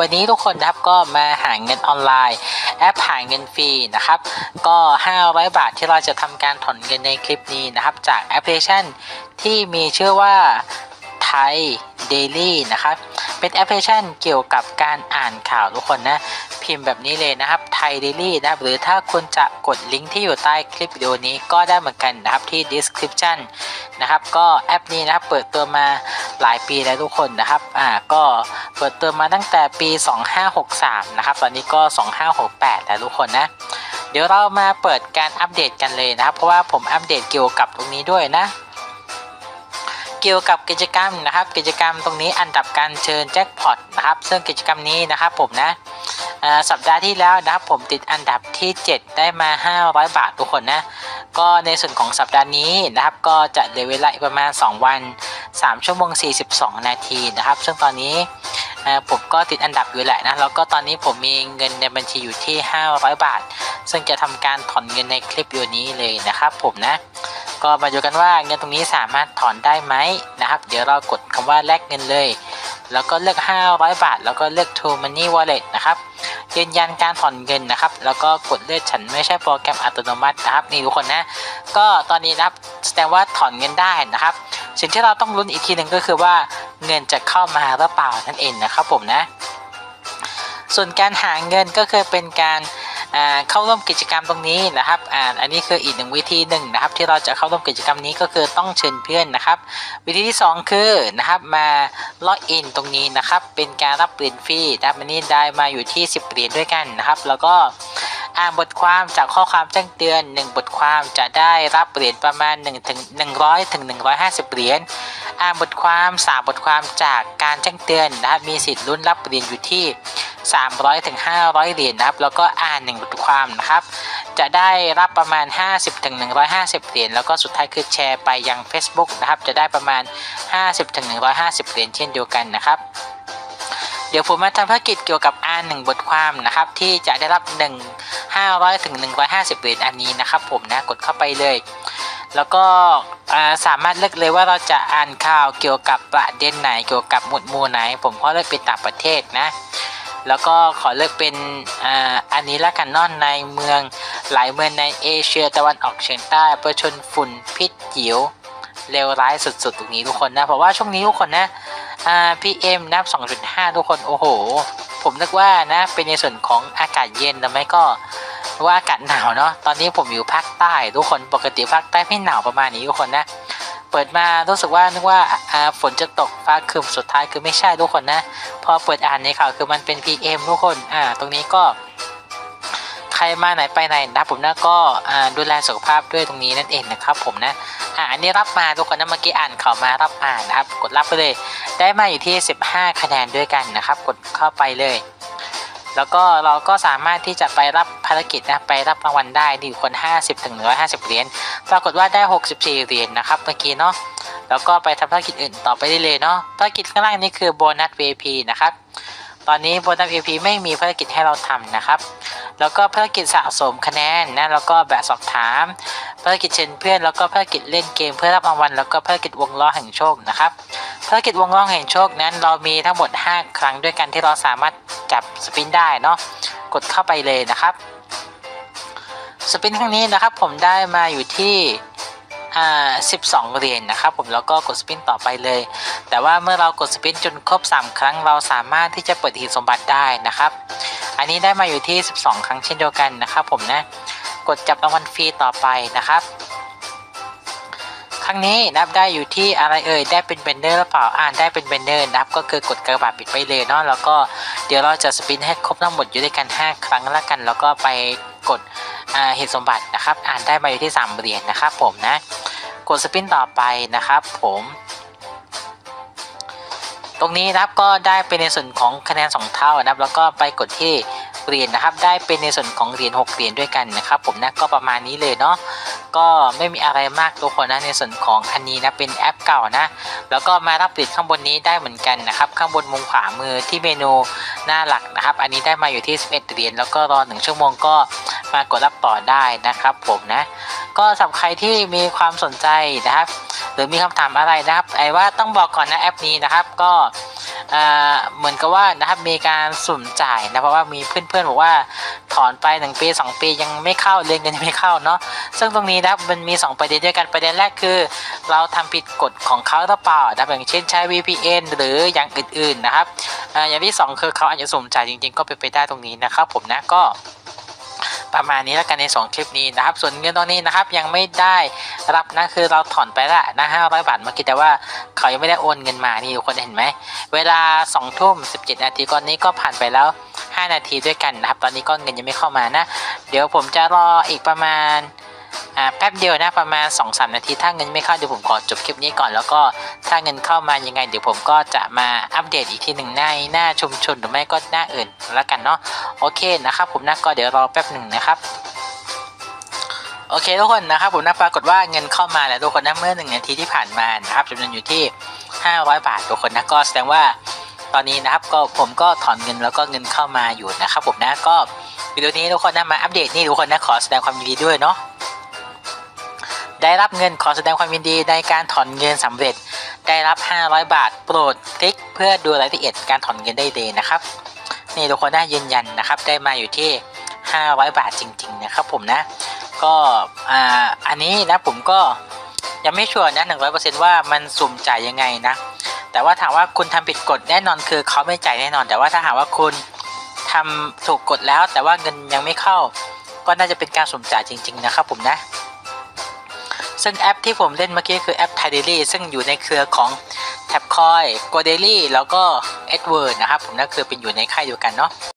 วันนี้ทุกคนนะครับก็มาหาเงินออนไลน์แอปหาเงินฟรีนะครับ ก็ 500 บาทที่เราจะทำการถอนเงินในคลิปนี้นะครับ จากแอปพลิเคชันที่มีชื่อว่าไทย Daily นะครับ เป็นแอปพลิเคชันเกี่ยวกับการอ่านข่าวทุกคนนะ พิมพ์แบบนี้เลยนะครับไทย Daily นะครับ หรือถ้าคุณจะกดลิงก์ที่อยู่ใต้คลิปวิดีโอนี้ก็ได้เหมือนกันนะครับที่ description นะครับ ก็แอปนี้นะครับเปิดตัวมาหลายปีแล้วทุกคนนะครับ อ่าก็ เปิดตัวมาตั้งแต่ปี 2563 นะครับ ตอนนี้ก็ 2568 แล้วทุกคนนะ เดี๋ยวเรามาเปิดการอัปเดตกันเลยนะครับ เพราะว่าผมอัปเดตเกี่ยวกับตรงนี้ด้วยนะ เกี่ยวกับกิจกรรมนะครับ กิจกรรมตรงนี้อันดับการเชิญแจ็คพอตนะครับ ซึ่งกิจกรรมนี้นะครับผมนะสัปดาห์ที่แล้วนะครับผมติดอันดับที่ 7 ได้มา 500 บาททุกคนนะ ก็ในส่วนของสัปดาห์นี้นะครับ ก็จะเหลือเวลาอีกประมาณ 2 วัน 3 ชั่วโมง 42 นาทีนะครับ ซึ่งตอนนี้ ผมก็ติดอันดับอยู่แหละนะ แล้วก็ตอนนี้ผมมีเงินในบัญชีอยู่ที่ 500 บาท ซึ่งจะทำการถอนเงินในคลิปวิดีโอนี้เลยนะครับผมนะ ก็มาดูกันว่าเงินตรงนี้สามารถถอนได้ไหมนะครับ เดี๋ยวเรากดคำว่าแลกเงินเลย แล้วก็เลือก 500 บาท แล้วก็เลือก True Money Wallet นะครับยืนยันการถอนเงินนะครับ แล้วก็กดเลือกฉันไม่ใช่โปรแกรมอัตโนมัตินะครับนี่ทุกคนนะ ก็ตอนนี้นะครับแสดงว่าถอนเงินได้นะครับ สิ่งที่เราต้องลุ้นอีกทีหนึ่งก็คือว่าเงินจะเข้ามาหรือเปล่านั่นเองนะครับผมนะ ส่วนการหาเงินก็คือเป็นการเข้าร่วมกิจกรรมตรงนี้นะครับออันนี้คืออีกหนึ่งวิธีหนึ่งนะครับ ที่เราจะเข้าร่วมกิจกรรมนี้ก็คือต้องเชิญเพื่อนนะครับ วิธีที่ 2 คือนะครับมาล็อกอินตรงนี้นะครับ เป็นการรับเหรียญฟรีนะครับอันนี้ได้มาอยู่ที่ 10เหรียญด้วยกันนะครับ แล้วก็ อ่านบทความจากข้อความแจ้งเตือน 1 บทความจะได้รับเหรียญประมาณ1ถึง100ถึง150 เหรียญ อ่านบทความ 3 บทความจากการแจ้งเตือนนะครับ มีสิทธิ์ลุ้นรับเหรียญอยู่ที่ 300ถึง500 เหรียญนะครับ แล้วก็อ่าน 1 บทความนะครับ จะได้รับประมาณ 50ถึง150 เหรียญ แล้วก็สุดท้ายคือแชร์ไปยัง Facebook นะครับ จะได้ประมาณ 50ถึง150 เหรียญเช่นเดียวกันนะครับเดี๋ยวผมมาทำภารกิจเกี่ยวกับอ่านหนึ่งบทความนะครับ ที่จะได้รับ1 500ถึง150เหรียญอันนี้นะครับผมนะกดเข้าไปเลย แล้วก็สามารถเลือกเลยว่าเราจะอ่านข่าวเกี่ยวกับประเด็นไหนเกี่ยวกับหมวดหมู่ไหน ผมก็เลือกเป็นต่างประเทศนะ แล้วก็ขอเลือกเป็นออันนี้ละกันนอนในเมืองหลายเมืองในเอเชียตะวันออกเฉียงใต้เพื่อชนฝุ่นพิษจิ๋วเลวร้ายสุดๆตรงนี้ทุกคนนะ เพราะว่าช่วงนี้ทุกคนนะพีเอ็มนับ 2.5 ทุกคน โอ้โห ผมนึกว่านะ เป็นในส่วนของอากาศเย็นแต่ไม่ก็ ว่าอากาศหนาวเนาะตอนนี้ผมอยู่ภาคใต้ทุกคนปกติภาคใต้ไม่หนาวประมาณนี้ทุกคนนะ เปิดมารู้สึกว่านึกว่าฝนจะตกฟ้าครึมสุดท้ายคือไม่ใช่ทุกคนนะ พอเปิดอ่านในข่าวคือมันเป็น PM ทุกคนอ่าตรงนี้ก็ใครมาไหนไปไหนนะผมนะก็ดูแลสุขภาพด้วยตรงนี้นั่นเองนะครับผมนะอ่าอันนี้รับมาทุกคนนะเมื่อกี้อ่านข่าวมารับอ่านนะครับ กดรับไปเลย ได้มาอยู่ที่ 15 คะแนนด้วยกันนะครับ กดเข้าไปเลย แล้วก็เราก็สามารถที่จะไปรับภารกิจนะไปรับรางวัลได้ที่คน 50ถึง150 เหรียญปรากฏว่าได้ 64 เหรียญนะครับเมื่อกี้เนาะแล้วก็ไปทำภารกิจอื่นต่อไปได้เลยเนาะภารกิจข้างล่างนี่คือโบนัส VIP นะครับตอนนี้โบนัส VIP ไม่มีภารกิจให้เราทำนะครับ แล้วก็ภารกิจสะสมคะแนนนะแล้วก็แบบสอบถามภารกิจเชิญเพื่อน แล้วก็ภารกิจเล่นเกมเพื่อรับรางวัลแล้วก็ภารกิจวงล้อแห่งโชคนะครับ ภารกิจวงล้อแห่งโชคนั้นเรามีทั้งหมด 5 ครั้งด้วยกันที่เราสามารถจับสปินได้เนาะกดเข้าไปเลยนะครับ สปินครั้งนี้นะครับผมได้มาอยู่ที่อ่า12 เหรียญนะครับผมแล้วก็กดสปินต่อไปเลย แต่ว่าเมื่อเรากดสปินจนครบ 3 ครั้งเราสามารถที่จะเปิดหีบสมบัติได้นะครับ อันนี้ได้มาอยู่ที่ 12 ครั้งเช่นเดียวกันนะครับผมนะกดจับรางวัลฟรีต่อไปนะครับ ครั้งนี้นับได้อยู่ที่อะไรเอ่ยได้เป็นเบนเนอร์หรือเปล่าอ่านได้เป็นเบนเนอร์นะครับก็คือกดกระบาดปิดไปเลยเนาะแล้วก็เดี๋ยวเราจะสปินให้ครบทั้งหมดอยู่ด้วยกัน 5 ครั้งละกัน แล้วก็ไปกดอ่าเหตุสมบัตินะครับอ่านได้มาอยู่ที่ 3 เหรียญนะครับผมนะกดสปินต่อไปนะครับผมตรงนี้นะครับก็ได้เป็นในส่วนของคะแนน 2 เท่านะครับ แล้วก็ไปกดที่เหรียญนะครับ ได้เป็นในส่วนของเหรียญ6เหรียญด้วยกันนะครับ ผมนะก็ประมาณนี้เลยเนาะ ก็ไม่มีอะไรมากทุกคนนะในส่วนของอันนี้นะเป็นแอปเก่านะ แล้วก็มารับเหรียญข้างบนนี้ได้เหมือนกันนะครับ ข้างบนมุมขวามือที่เมนูหน้าหลักนะครับ อันนี้ได้มาอยู่ที่ 11เหรียญแล้วก็รอ1ชั่วโมงก็มากดรับต่อได้นะครับ ผมนะ ก็สำหรับใครที่มีความสนใจนะครับ หรือมีคำถามอะไรนะครับ ไอ้ว่าต้องบอกก่อนนะแอปนี้นะครับ ก็ เหมือนกับว่านะครับมีการสุ่มจ่ายนะเพราะว่ามีเพื่อนๆบอกว่าถอนไปหนึ่งปีสองปียังไม่เข้าเรียนเงินยังไม่เข้าเนาะซึ่งตรงนี้นะครับมันมีสองประเด็นด้วยกันประเด็นแรกคือ เราทำผิดกฎของเขาหรือเปล่านะอย่างเช่นใช้ VPN หรืออย่างอื่นๆนะครับออย่างที่สองคือเขาอาจจะสุ่มจ่ายจริง ๆ ก็เป็นไปได้ตรงนี้นะครับผมนะก็ประมาณนี้แล้วกันในสองคลิปนี้นะครับ ส่วนเงินตรงนี้นะครับยังไม่ได้รับนะคือเราถอนไปละนะห้าร้อยบาทเมื่อกี้แต่ว่าเขายังไม่ได้โอนเงินมานี่ทุกคนเห็นไหม เวลา2องทุ่มสินาทีก่อนนี้ก็ผ่านไปแล้ว 5 นาทีด้วยกันนะครับ ตอนนี้ก็เงินยังไม่เข้ามานะ เดี๋ยวผมจะรออีกประมาณอ่าแป๊บเดียวนะประมาณ2อสนาที ถ้าเงินไม่เข้าเดี๋ยวผมขอจบคลิปนี้ก่อนแล้วก็ถ้าเงินเข้ามายังไง เดี๋ยวผมก็จะมาอัปเดตอีกทีหนึ่งในหน้าชุมชนหรือไม่ก็หน้าอื่นแล้วกันเนาะโอเคนะครับผมนะก็เดี๋ยวรอแป๊บหนึ่งนะครับโอเคทุกคนนะครับผมนะปรากฏว่าเงินเข้ามาแล้วทุกคนนะเมื่อหนึ่งนาทีที่ผ่านมานะครับจำนวนอยู่ที่ 500 บาททุกคนนะก็แสดงว่าตอนนี้นะครับก็ผมก็ถอนเงินแล้วก็เงินเข้ามาอยู่นะครับผมนะก็วิดีโอนี้ทุกคนนะมาอัปเดตนี่ทุกคนนะขอแสดงความยินดีด้วยเนาะได้รับเงินขอแสดงความยินดีในการถอนเงินสำเร็จ ได้รับ 500 บาท โปรดคลิกเพื่อดูรายละเอียดการถอนเงินได้เลยนะครับ นี่ทุกคนน่ายืนยันนะครับ ได้มาอยู่ที่ 500 บาทจริง ๆ นะครับ ผมนะ ก็อ่าอันนี้นะผมก็ ยังไม่ชัวร์นะ100%ว่ามันสุ่มจ่ายยังไงนะ แต่ว่าถามว่าคุณทำผิดกฎแน่นอนคือเขาไม่จ่ายแน่นอน แต่ว่าถ้าหากว่าคุณทำถูกกฎแล้ว แต่ว่าเงินยังไม่เข้า ก็น่าจะเป็นการสุ่มจ่ายจริง ๆ นะครับผมนะ ซึ่งแอปที่ผมเล่นเมื่อกี้คือแอป t i d a i l y ซึ่งอยู่ในเครือของ t a b c o i n g o d a i l y แล้วก็ Edward นะครับผมนั่นคือเป็นอยู่ในค่ายเดียวกันเนาะ